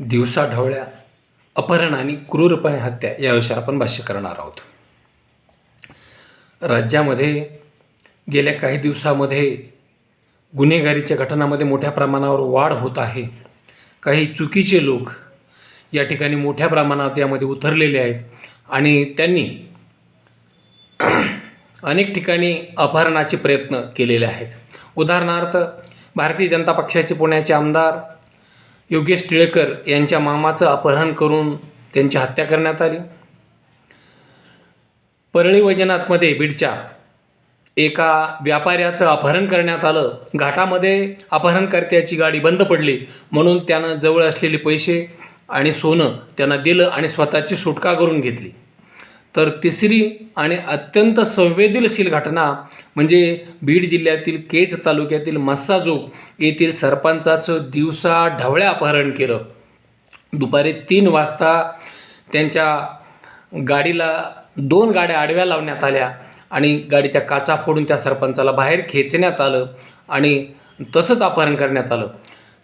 दिवसा ढवळ्या अपहरण आणि क्रूरपणे हत्या या विषयावर आपण भाष्य करणार आहोत. राज्यामध्ये गेल्या काही दिवसामध्ये गुन्हेगारीच्या घटनामध्ये मोठ्या प्रमाणावर वाढ होत आहे. काही चुकीचे लोक या ठिकाणी मोठ्या प्रमाणात यामध्ये उतरलेले आहेत आणि त्यांनी अनेक ठिकाणी अपहरणाचे प्रयत्न केलेले आहेत. उदाहरणार्थ भारतीय जनता पक्षाचे पुण्याचे आमदार योगेश टिळेकर यांच्या मामाचं अपहरण करून त्यांची हत्या करण्यात आली. परळी वैजनाथमध्ये बीडच्या एका व्यापाऱ्याचं अपहरण करण्यात आलं. घाटामध्ये अपहरणकर्त्याची गाडी बंद पडली म्हणून त्यानं जवळ असलेले पैसे आणि सोनं त्यांना दिलं आणि स्वतःची सुटका करून घेतली. तर तिसरी आणि अत्यंत संवेदनशील घटना म्हणजे बीड जिल्ह्यातील केज तालुक्यातील मस्साजोग येथील सरपंचाचं दिवसा ढवळ्या अपहरण केलं. दुपारी तीन वाजता त्यांच्या गाडीला दोन गाड्या आडव्या लावण्यात आल्या आणि गाडीच्या काचा फोडून त्या सरपंचाला बाहेर खेचण्यात आलं आणि तसंच अपहरण करण्यात आलं.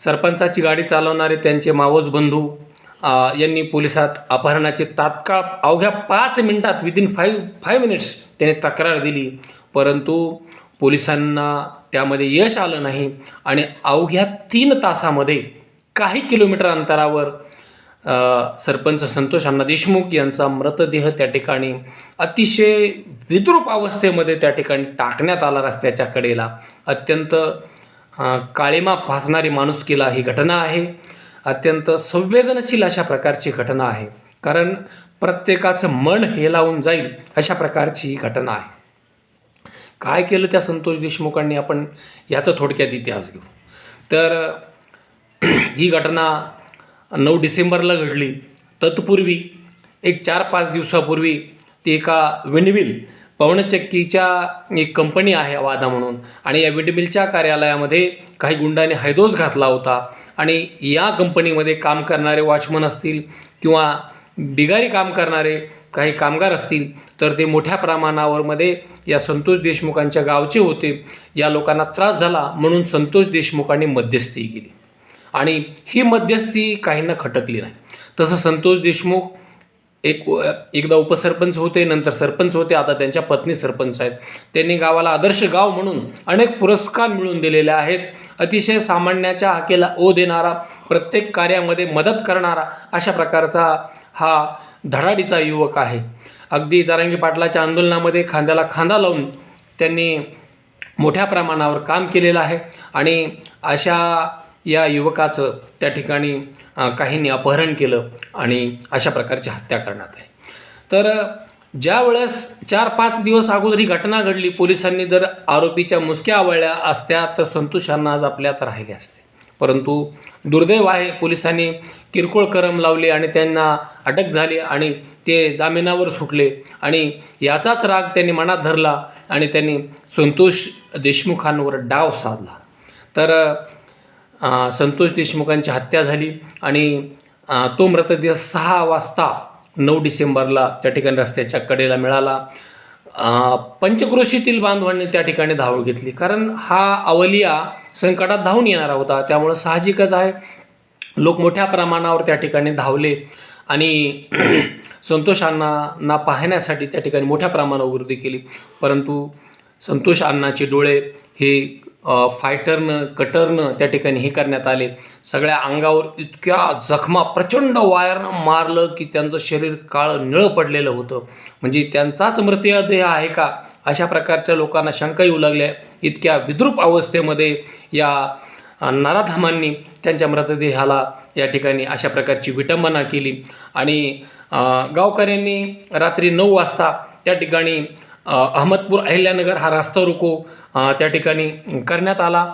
सरपंचाची गाडी चालवणारे त्यांचे मावस बंधू यांनी पोलिसात अपहरणाचे तात्काळ अवघ्या पाच मिनिटात विदिन फाईव्ह फाईव्ह मिनिट्स त्याने तक्रार दिली. परंतु पोलिसांना त्यामध्ये यश आलं नाही आणि अवघ्या तीन तासामध्ये काही किलोमीटर अंतरावर सरपंच संतोष अण्णा देशमुख यांचा मृतदेह त्या ठिकाणी अतिशय विद्रूप अवस्थेमध्ये त्या ठिकाणी टाकण्यात आला रस्त्याच्या कडेला. अत्यंत काळीमा फासणारी माणुसकीला ही घटना आहे. अत्यंत संवेदनशील अशा प्रकारची घटना आहे. कारण प्रत्येकाचं मन हेलावून जाईल अशा प्रकारची ही घटना आहे. काय केलं त्या संतोष देशमुखांनी? आपण याचा थोडक्यात इतिहास घेऊ. तर ही घटना नऊ डिसेंबरला घडली. तत्पूर्वी एक चार पाच दिवसापूर्वी ती एका विंडमिल पवनचक्कीच्या एक कंपनी आहे वादा म्हणून. आणि या विंडमिलच्या कार्यालयामध्ये काही गुंडांनी हैदोस घातला होता. आणि या कंपनीमध्ये काम करणारे वॉचमन असतील किंवा बिगारी काम करणारे काही कामगार असतील तर ते मोठ्या प्रमाणावरमध्ये या संतोष देशमुखांच्या गावचे होते. या लोकांना त्रास झाला म्हणून संतोष देशमुखांनी मध्यस्थी केली. आणि ही मध्यस्थी काहींना खटकली नाही. तसं संतोष देशमुख एक एकदा उपसरपंच होते नंतर सरपंच होते आता त्यांच्या पत्नी सरपंच आहेत. त्यांनी गावाला आदर्श गाव म्हणून अनेक पुरस्कार मिळवून दिलेले आहेत. अतिशय सामान्याच्या हाकेला ओ देणारा प्रत्येक कार्यामध्ये मदत करणारा अशा प्रकारचा हा धडाडीचा युवक आहे. अगदी दारांगी पाटलाच्या आंदोलनामध्ये खांद्याला खांदा लावून त्यांनी मोठ्या प्रमाणावर काम केलेलं आहे. आणि अशा या युवकाचं त्या ठिकाणी काहींनी अपहरण केलं आणि अशा प्रकारची हत्या करण्यात आहे तर ज्या वेळेस चार पाच दिवस अगोदर ही घटना घडली पोलिसांनी जर आरोपीच्या मुसक्या आवळल्या असत्या तर संतोषांना आज आपल्यात राहिले असते. परंतु दुर्दैव आहे पोलिसांनी किरकोळ करम लावले आणि त्यांना अटक झाली आणि ते जामिनावर सुटले आणि याचाच राग त्यांनी मनात धरला आणि त्यांनी संतोष देशमुखांवर डाव साधला. तर संतोष देशमुखांची हत्या झाली आणि तो मृतदेह सहा वाजता नऊ डिसेंबरला त्या ठिकाणी रस्त्याच्या कडेला मिळाला. पंचक्रोशीतील बांधवांनी त्या ठिकाणी धाव घेतली. कारण हा अवलिया संकटात धावून येणारा होता. त्यामुळं साहजिकच आहे. लोक मोठ्या प्रमाणावर त्या ठिकाणी धावले आणि संतोष अण्णांना पाहण्यासाठी त्या ठिकाणी मोठ्या प्रमाणावर गर्दी केली. परंतु संतोष अण्णाचे डोळे हे फायटरनं कटरनं त्या ठिकाणी हे करण्यात आले. सगळ्या अंगावर इतक्या जखमा प्रचंड वायरनं मारलं की त्यांचं शरीर काळं निळं पडलेलं होतं. म्हणजे त्यांचाच मृतदेह आहे का? अशा प्रकारच्या लोकांना शंका येऊ लागल्या. इतक्या विद्रूप अवस्थेमध्ये या नाराधामांनी त्यांच्या मृतदेहाला या ठिकाणी अशा प्रकारची विटंबना केली. आणि गावकऱ्यांनी रात्री नऊ वाजता त्या ठिकाणी अहमदपूर अहिल्यानगर हा रास्ता रोको त्या ठिकाणी करण्यात आला.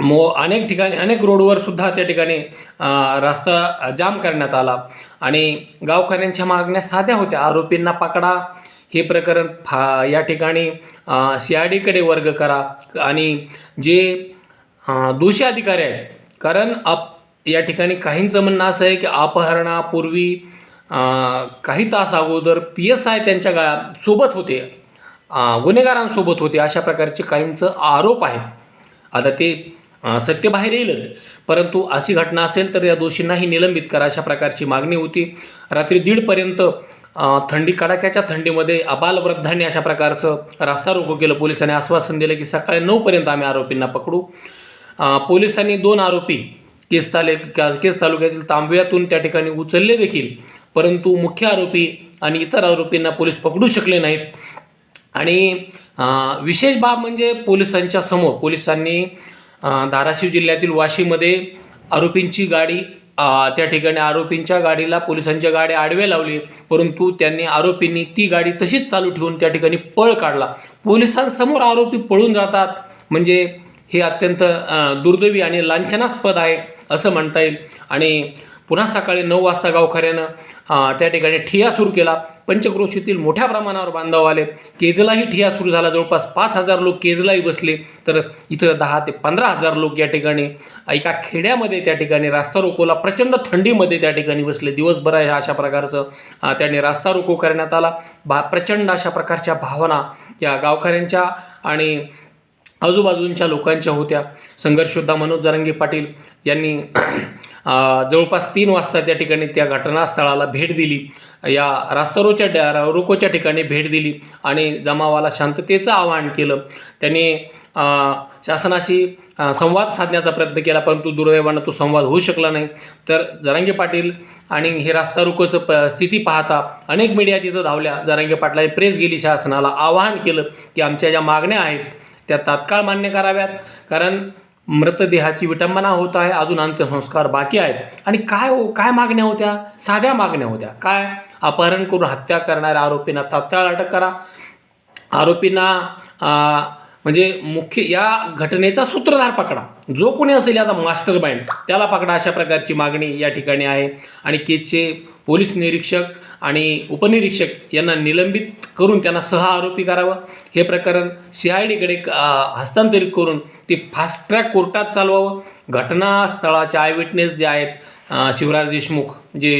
मो अनेक ठिकाणी अनेक रोडवर सुद्धा त्या ठिकाणी रास्ता रस्ता जाम करण्यात आला. आणि गावकऱ्यांच्या मागण्या साध्या होत्या. आरोपींना पकडा. हे प्रकरण फा या ठिकाणी सी आय डीकडे वर्ग करा. आणि जे दोषी अधिकारी आहेत कारण अप या ठिकाणी काहींचं म्हणणं असं आहे की अपहरणापूर्वी काही तास अगोदर पी एस आय त्यांच्या गा सोबत होते. गुन्हेगारांसोबत होते. अशा प्रकारचे काहींचं आरोप आहे आता ते सत्य बाहेर येईलच. परंतु अशी घटना असेल तर या दोषींनाही निलंबित करा अशा प्रकारची मागणी होती. रात्री दीडपर्यंत थंडी कडाक्याच्या थंडीमध्ये अबालवृद्धांनी अशा प्रकारचं रास्ता रोको केलं. पोलिसांनी आश्वासन दिलं की सकाळी नऊपर्यंत आम्ही आरोपींना पकडू. पोलिसांनी दोन आरोपी केस ताले केस तालुक्यातील तांबव्यातून त्या ठिकाणी उचलले देखील. परंतु मुख्य आरोपी आणि इतर आरोपींना पोलीस पकडू शकले नाहीत. आणि विशेष बाब म्हणजे पोलिसांच्या समोर पोलिसांनी धाराशिव जिल्ह्यातील वाशीमध्ये आरोपींची गाडी त्या ठिकाणी आरोपींच्या गाडीला पोलिसांच्या गाड्या आडवे लावली परंतु त्यांनी आरोपींनी ती गाडी तशीच चालू ठेवून त्या ठिकाणी पळ काढला. पोलिसांसमोर आरोपी पळून जातात म्हणजे हे अत्यंत दुर्दैवी आणि लांछनास्पद आहे असं म्हणता येईल. आणि पुन्हा सकाळी नऊ वाजता गावकऱ्यानं त्या ठिकाणी ठिया सुरू केला. पंचक्रोशीतील मोठ्या प्रमाणावर बांधव आले. केजलाही ठिया सुरू झाला. जवळपास पाच हजार लोक केजलाही बसले. तर इथं दहा ते पंधरा हजार लोक या ठिकाणी एका खेड्यामध्ये त्या ठिकाणी रास्ता रोकोला प्रचंड थंडीमध्ये त्या ठिकाणी बसले. दिवसभर ह्या अशा प्रकारचं त्याने रास्ता रोको करण्यात आला. भा प्रचंड अशा प्रकारच्या भावना या गावकऱ्यांच्या आणि आजूबाजूंच्या लोकांच्या होत्या. संघर्षोद्धा मनोज जरंगी पाटील यांनी जवळपास तीन वाजता त्या ठिकाणी त्या घटनास्थळाला भेट दिली. या रास्तारोच्या डॅ रोकोच्या ठिकाणी भेट दिली आणि जमावाला शांततेचं आवाहन केलं. त्यांनी शासनाशी संवाद साधण्याचा प्रयत्न केला परंतु दुर्दैवानं तो संवाद होऊ शकला नाही. तर जरांगे पाटील आणि हे रास्ता रोकोचं प स्थिती पाहता अनेक मीडिया तिथं धावल्या. जरांगे पाटलांनी प्रेस गेली शासनाला आवाहन केलं की आमच्या ज्या मागण्या आहेत त्या तात्काळ मान्य कराव्यात. कारण मृतदेहाची विटंबना होत आहे अजून अंत्यसंस्कार बाकी आहेत. आणि काय हो काय मागण्या होत्या? साध्या मागण्या होत्या. काय? अपहरण करून हत्या करणाऱ्या आरोपींना तात्काळ अटक करा. आरोपींना म्हणजे मुख्य या घटनेचा सूत्रधार पकडा. जो कोणी असेल याचा मास्टर माइंड त्याला पकडा अशा प्रकारची मागणी या ठिकाणी आहे. आणि केचे पोलीस निरीक्षक आणि उपनिरीक्षक यांना निलंबित करून त्यांना सह आरोपी करावं. हे प्रकरण सी आय डीकडे हस्तांतरित करून ते फास्ट ट्रॅक कोर्टात चालवावं. घटनास्थळाचे आय विटनेस जे आहेत शिवराज देशमुख जे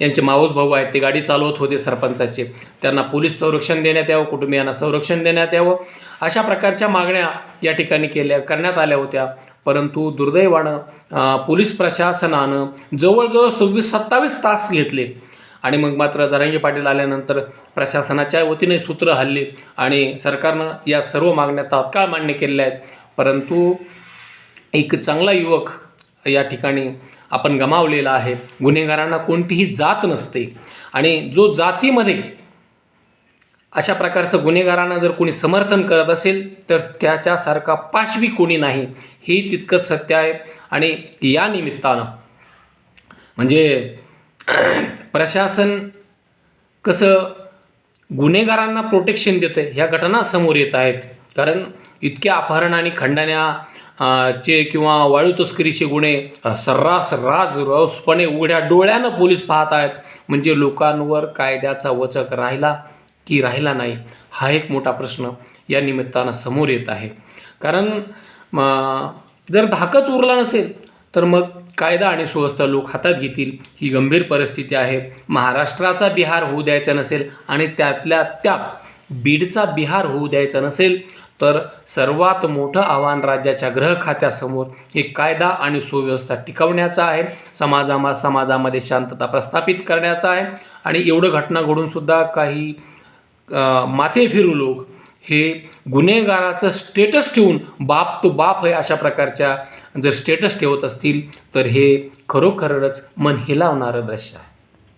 यांचे मावस भाऊ आहेत ते गाडी चालवत होते सरपंचाचे. त्यांना पोलीस संरक्षण देण्यात यावं कुटुंबियांना संरक्षण देण्यात यावं. अशा प्रकारच्या मागण्या या ठिकाणी केल्या करण्यात आल्या होत्या. परंतु दुर्दैवानं पोलीस प्रशासनानं जवळजवळ सव्वीस सत्तावीस तास घेतले. आणि मग मात्र जरांगे पाटील आल्यानंतर प्रशासनाच्या वतीने सूत्र हल्ली आणि सरकारनं या सर्व मागण्या तात्काळ मान्य केलेल्या आहेत. परंतु एक चांगला युवक या ठिकाणी आपण गमावलेला आहे. गुन्हेगारांना कोणतीही जात नसते. आणि जो जातीमध्ये अशा प्रकारचं गुन्हेगारांना जर कोणी समर्थन करत असेल तर त्याच्यासारखा पाशवी कोणी नाही. हे तितकंच सत्य आहे. आणि या निमित्तानं म्हणजे प्रशासन कसं गुन्हेगारांना प्रोटेक्शन देतं ह्या घटना समोर येत आहेत. कारण इतक्या अपहरण आणि खंडण्या चे किंवा वाळू तस्करीचे गुन्हे सर्रास राज रसपणे उघड्या डोळ्यानं पोलीस पाहत आहेत. म्हणजे लोकांवर कायद्याचा वचक राहिला. की राहिला नाही हा एक मोठा प्रश्न या निमित्तानं समोर येत आहे. कारण जर धाकच उरला नसेल तर मग कायदा आणि सुव्यवस्था लोक हातात घेतील. ही गंभीर परिस्थिती आहे. महाराष्ट्राचा बिहार होऊ द्यायचा नसेल आणि त्यातल्या त्यात बीडचा बिहार होऊ द्यायचा नसेल तर सर्वात मोठं आव्हान राज्याच्या ग्रह खात्यासमोर हे कायदा आणि सुव्यवस्था टिकवण्याचं आहे. समाजामा समाजामध्ये शांतता प्रस्थापित करण्याचं आहे. आणि एवढं घटना घडूनसुद्धा काही माते फिरू लोक हे गुन्हेगाराचं स्टेटस ठेवून बाप तो बाप आहे अशा प्रकारच्या जर स्टेटस ठेवत असतील तर हे खरोखरच मन हिलावणारं दृश्य आहे.